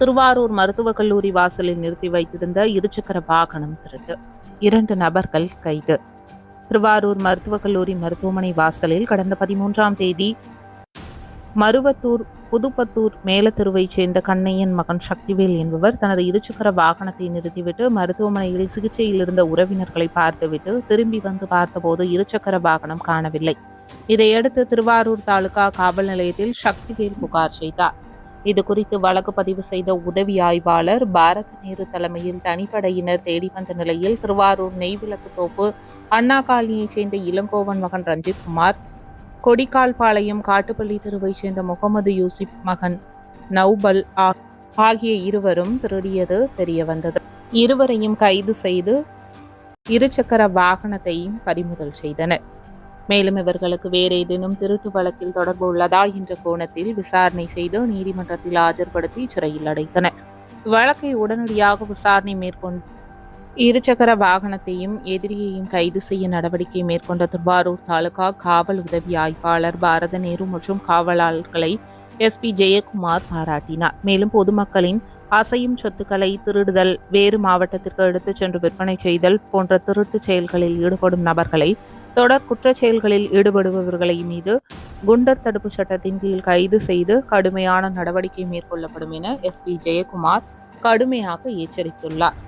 திருவாரூர் மருத்துவக் கல்லூரி வாசலில் நிறுத்தி வைத்திருந்த இருசக்கர வாகனம் திருட்டு. இரண்டு நபர்கள் கைது. திருவாரூர் மருத்துவக் கல்லூரி மருத்துவமனை வாசலில் கடந்த பதிமூன்றாம் தேதி மருவத்தூர் புதுப்பத்தூர் மேலத்தெருவைச் சேர்ந்த கண்ணையன் மகன் சக்திவேல் என்பவர் தனது இருசக்கர வாகனத்தை நிறுத்திவிட்டு மருத்துவமனையில் சிகிச்சையில் இருந்த உறவினர்களை பார்த்துவிட்டு திரும்பி வந்து பார்த்தபோது இருசக்கர வாகனம் காணவில்லை. இதையடுத்து திருவாரூர் தாலுகா காவல் நிலையத்தில் சக்திவேல் புகார் செய்தார். இது குறித்து வழக்கு பதிவு செய்த உதவி ஆய்வாளர் பாரத் நேரு தலைமையில் தனிப்படையினர் தேடி வந்த நிலையில் திருவாரூர் நெய்விளக்கு தோப்பு அண்ணா காலனியைச் சேர்ந்த இளங்கோவன் மகன் ரஞ்சித் குமார் கொடிக்கால்பாளையம் காட்டுப்பள்ளி தெருவைச் சேர்ந்த முகமது யூசிப் மகன் நௌபல் ஆகிய இருவரும் திருடியது தெரியவந்தது. இருவரையும் கைது செய்து இருசக்கர வாகனத்தையும் பறிமுதல் செய்தனர். மேலும் இவர்களுக்கு வேறு ஏதேனும் திருட்டு வழக்கில் தொடர்பு உள்ளதா என்ற கோணத்தில் விசாரணை செய்து நீதிமன்றத்தில் ஆஜர்படுத்தி சிறையில் அடைத்தனர். வழக்கை உடனடியாக விசாரணை மேற்கொண்டு இருசக்கர வாகனத்தையும் எதிரியையும் கைது செய்ய நடவடிக்கை மேற்கொண்ட திருவாரூர் தாலுகா காவல் உதவி ஆய்வாளர் பாரத நேரு மற்றும் காவலாளர்களை எஸ்பி ஜெயக்குமார் பாராட்டினார். மேலும் பொதுமக்களின் அசையும் சொத்துக்களை திருடுதல் வேறு மாவட்டத்திற்கு எடுத்துச் சென்று விற்பனை செய்தல் போன்ற திருட்டு செயல்களில் ஈடுபடும் நபர்களை தொடர் குற்றச் செயல்களில் ஈடுபடுபவர்களை மீது குண்டர் தடுப்பு சட்டத்தின் கீழ் கைது செய்து கடுமையான நடவடிக்கை மேற்கொள்ளப்படும் என எஸ்பி ஜெயக்குமார் கடுமையாக எச்சரித்துள்ளார்.